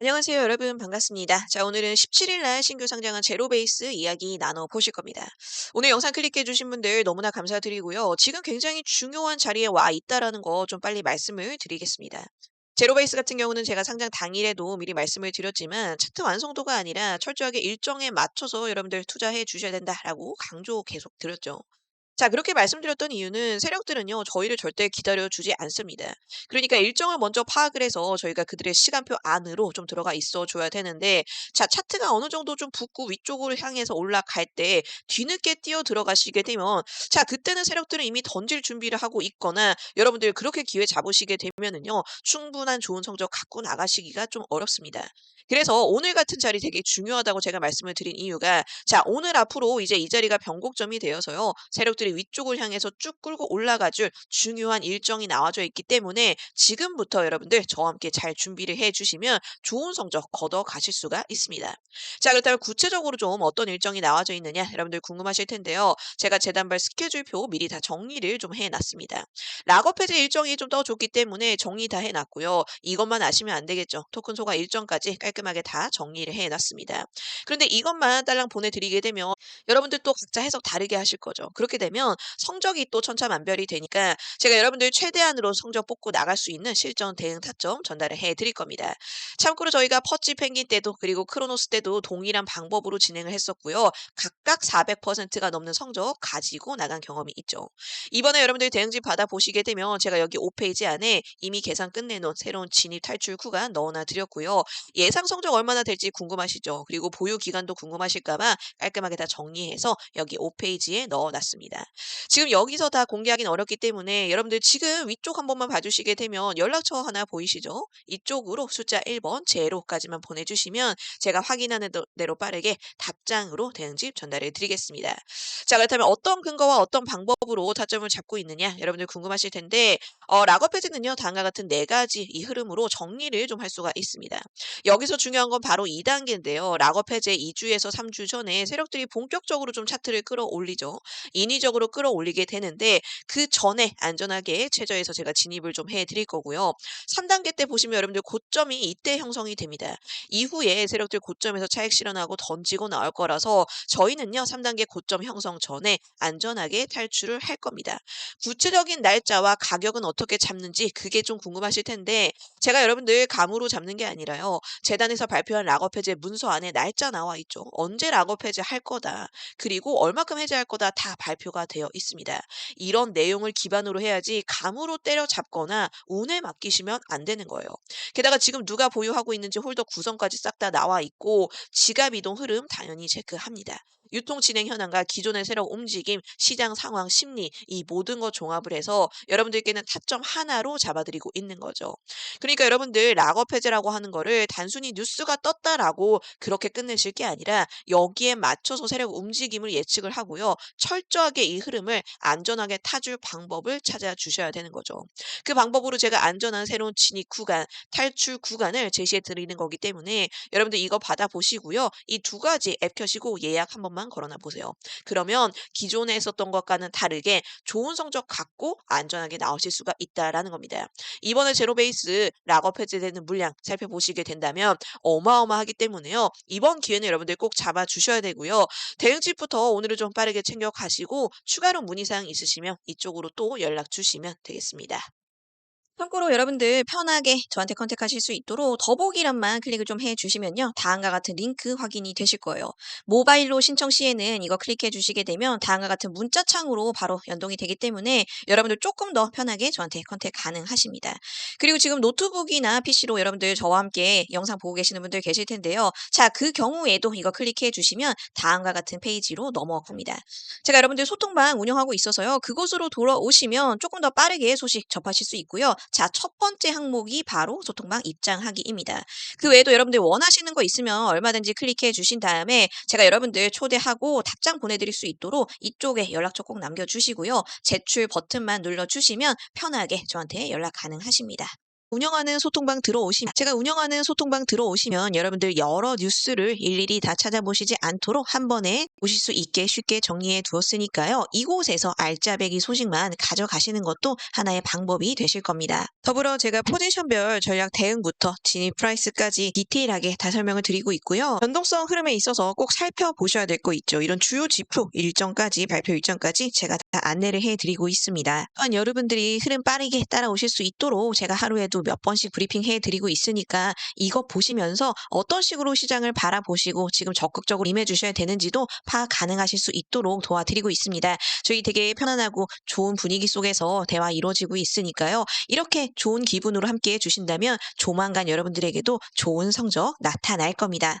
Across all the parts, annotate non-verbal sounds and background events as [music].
안녕하세요, 여러분. 반갑습니다. 자, 오늘은 17일 날 신규 상장한 제로베이스 이야기 나눠 보실 겁니다. 오늘 영상 클릭해 주신 분들 너무나 감사드리고요. 지금 굉장히 중요한 자리에 와 있다라는 거 좀 빨리 말씀을 드리겠습니다. 제로베이스 같은 경우는 제가 상장 당일에도 미리 말씀을 드렸지만 차트 완성도가 아니라 철저하게 일정에 맞춰서 여러분들 투자해 주셔야 된다라고 강조 계속 드렸죠. 자, 그렇게 말씀드렸던 이유는 세력들은요, 저희를 절대 기다려 주지 않습니다. 그러니까 일정을 먼저 파악을 해서 저희가 그들의 시간표 안으로 좀 들어가 있어 줘야 되는데, 자, 차트가 어느 정도 좀 붓고 위쪽으로 향해서 올라갈 때 뒤늦게 뛰어 들어가시게 되면, 자, 그때는 세력들은 이미 던질 준비를 하고 있거나, 여러분들 그렇게 기회 잡으시게 되면은요, 충분한 좋은 성적 갖고 나가시기가 좀 어렵습니다. 그래서 오늘 같은 자리 되게 중요하다고 제가 말씀을 드린 이유가 자, 오늘 앞으로 이제 이 자리가 변곡점이 되어서요. 세력들이 위쪽을 향해서 쭉 끌고 올라가 줄 중요한 일정이 나와져 있기 때문에 지금부터 여러분들 저와 함께 잘 준비를 해 주시면 좋은 성적 거둬 가실 수가 있습니다. 자, 그렇다면 구체적으로 좀 어떤 일정이 나와져 있느냐 여러분들 궁금하실 텐데요. 제가 재단발 스케줄표 미리 다 정리를 좀 해 놨습니다. 락업 해제 일정이 좀 더 좋기 때문에 정리 다 해 놨고요. 이것만 아시면 안 되겠죠. 토큰 소가 일정까지 깔끔하게 다 정리를 해 놨습니다. 그런데 이것만 딸랑 보내드리게 되면 여러분들 또 각자 해석 다르게 하실 거죠. 그렇게 되면 성적이 또 천차만별이 되니까 제가 여러분들 최대한으로 성적 뽑고 나갈 수 있는 실전 대응 타점 전달을 해 드릴 겁니다. 참고로 저희가 퍼치 펭귄 때도 그리고 크로노스 때도 동일한 방법으로 진행을 했었고요. 각각 400%가 넘는 성적 가지고 나간 경험이 있죠. 이번에 여러분들 대응지 받아 보시게 되면 제가 여기 5페이지 안에 이미 계산 끝내놓은 새로운 진입 탈출 구간 넣어놔 드렸고요. 예상 성적 얼마나 될지 궁금하시죠? 그리고 보유 기간도 궁금하실까봐 깔끔하게 다 정리해서 여기 5페이지에 넣어놨습니다. [laughs] 지금 여기서 다 공개하기는 어렵기 때문에 여러분들 지금 위쪽 한 번만 봐주시게 되면 연락처 하나 보이시죠? 이쪽으로 숫자 1번 제로까지만 보내주시면 제가 확인하는 도- 대로 빠르게 답장으로 대응집 전달해 드리겠습니다. 자, 그렇다면 어떤 근거와 어떤 방법으로 타점을 잡고 있느냐 여러분들 궁금하실 텐데 어, 락업 해지는요 다음과 같은 네 가지 이 흐름으로 정리를 좀 할 수가 있습니다. 여기서 중요한 건 바로 2단계인데요. 락업 해제 2주에서 3주 전에 세력들이 본격적으로 좀 차트를 끌어올리죠. 인위적으로 끌어올리게 되는데 그 전에 안전하게 최저에서 제가 진입을 좀 해드릴 거고요. 3단계 때 보시면 여러분들 고점이 이때 형성이 됩니다. 이후에 세력들 고점에서 차익 실현하고 던지고 나올 거라서 저희는요 3단계 고점 형성 전에 안전하게 탈출을 할 겁니다. 구체적인 날짜와 가격은 어떻게 잡는지 그게 좀 궁금하실 텐데 제가 여러분들 감으로 잡는 게 아니라요. 재단에서 발표한 락업 해제 문서 안에 날짜 나와 있죠. 언제 락업 해제 할 거다. 그리고 얼마큼 해제할 거다 다 발표가 되어 있습니다. 이런 내용을 기반으로 해야지 감으로 때려잡거나 운에 맡기시면 안 되는 거예요. 게다가 지금 누가 보유하고 있는지 홀더 구성까지 싹 다 나와 있고 지갑 이동 흐름 당연히 체크합니다. 유통 진행 현황과 기존의 세력 움직임, 시장 상황, 심리 이 모든 거 종합을 해서 여러분들께는 타점 하나로 잡아드리고 있는 거죠. 그러니까 여러분들 락업 해제라고 하는 거를 단순히 뉴스가 떴다라고 그렇게 끝내실 게 아니라 여기에 맞춰서 세력 움직임을 예측을 하고요. 철저하게 이 흐름을 안전하게 타줄 방법을 찾아 주셔야 되는 거죠. 그 방법으로 제가 안전한 새로운 진입 구간, 탈출 구간을 제시해 드리는 거기 때문에 여러분들 이거 받아 보시고요. 이 두 가지 앱 켜시고 예약 한번 만 걸어놔 보세요. 그러면 기존에 했었던 것과는 다르게 좋은 성적 갖고 안전하게 나오실 수가 있다라는 겁니다. 이번에 제로베이스 락업 해제되는 물량 살펴보시게 된다면 어마어마하기 때문에요. 이번 기회는 여러분들 꼭 잡아주셔야 되고요. 대응집부터 오늘은 좀 빠르게 챙겨 가시고 추가로 문의사항 있으시면 이쪽으로 또 연락 주시면 되겠습니다. 참고로 여러분들 편하게 저한테 컨택하실 수 있도록 더보기란만 클릭을 좀 해주시면요. 다음과 같은 링크 확인이 되실 거예요. 모바일로 신청 시에는 이거 클릭해 주시게 되면 다음과 같은 문자창으로 바로 연동이 되기 때문에 여러분들 조금 더 편하게 저한테 컨택 가능하십니다. 그리고 지금 노트북이나 PC로 여러분들 저와 함께 영상 보고 계시는 분들 계실 텐데요. 자, 그 경우에도 이거 클릭해 주시면 다음과 같은 페이지로 넘어갑니다. 제가 여러분들 소통방 운영하고 있어서요. 그곳으로 돌아오시면 조금 더 빠르게 소식 접하실 수 있고요. 자, 첫 번째 항목이 바로 소통방 입장하기입니다. 그 외에도 여러분들 원하시는 거 있으면 얼마든지 클릭해 주신 다음에 제가 여러분들 초대하고 답장 보내드릴 수 있도록 이쪽에 연락처 꼭 남겨주시고요. 제출 버튼만 눌러주시면 편하게 저한테 연락 가능하십니다. 운영하는 소통방 들어오시면 제가 운영하는 소통방 들어오시면 여러분들 여러 뉴스를 일일이 다 찾아보시지 않도록 한 번에 보실 수 있게 쉽게 정리해 두었으니까요. 이곳에서 알짜배기 소식만 가져가시는 것도 하나의 방법이 되실 겁니다. 더불어 제가 포지션별 전략 대응부터 진입 프라이스까지 디테일하게 다 설명을 드리고 있고요. 변동성 흐름에 있어서 꼭 살펴보셔야 될 거 있죠. 이런 주요 지표 일정까지 발표 일정까지 제가 다 안내를 해드리고 있습니다. 또한 여러분들이 흐름 빠르게 따라오실 수 있도록 제가 하루에도 몇 번씩 브리핑 해드리고 있으니까 이거 보시면서 어떤 식으로 시장을 바라보시고 지금 적극적으로 임해 주셔야 되는지도 파악 가능하실 수 있도록 도와드리고 있습니다. 저희 되게 편안하고 좋은 분위기 속에서 대화 이루어지고 있으니까요. 이렇게 좋은 기분으로 함께 해주신다면 조만간 여러분들에게도 좋은 성적 나타날 겁니다.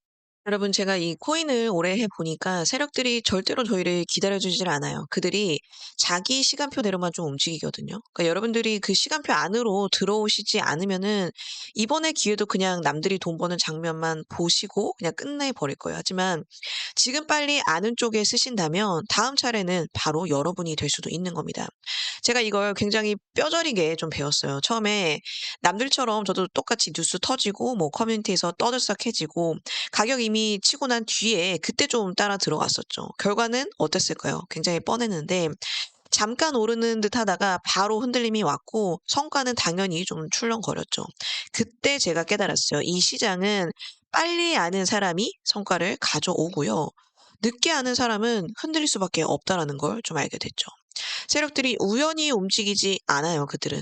여러분 제가 이 코인을 오래 해 보니까 세력들이 절대로 저희를 기다려 주질 않아요. 그들이 자기 시간표대로만 좀 움직이거든요. 그러니까 여러분들이 그 시간표 안으로 들어오시지 않으면은 이번에 기회도 그냥 남들이 돈 버는 장면만 보시고 그냥 끝내 버릴 거예요. 하지만 지금 빨리 아는 쪽에 쓰신다면 다음 차례는 바로 여러분이 될 수도 있는 겁니다. 제가 이걸 굉장히 뼈저리게 좀 배웠어요. 처음에 남들처럼 저도 똑같이 뉴스 터지고 뭐 커뮤니티에서 떠들썩해지고 가격 이미 치고 난 뒤에 그때 좀 따라 들어갔었죠. 결과는 어땠을까요? 굉장히 뻔했는데 잠깐 오르는 듯 하다가 바로 흔들림이 왔고 성과는 당연히 좀 출렁거렸죠. 그때 제가 깨달았어요. 이 시장은 빨리 아는 사람이 성과를 가져오고요. 늦게 아는 사람은 흔들릴 수밖에 없다라는 걸 좀 알게 됐죠. 세력들이 우연히 움직이지 않아요, 그들은.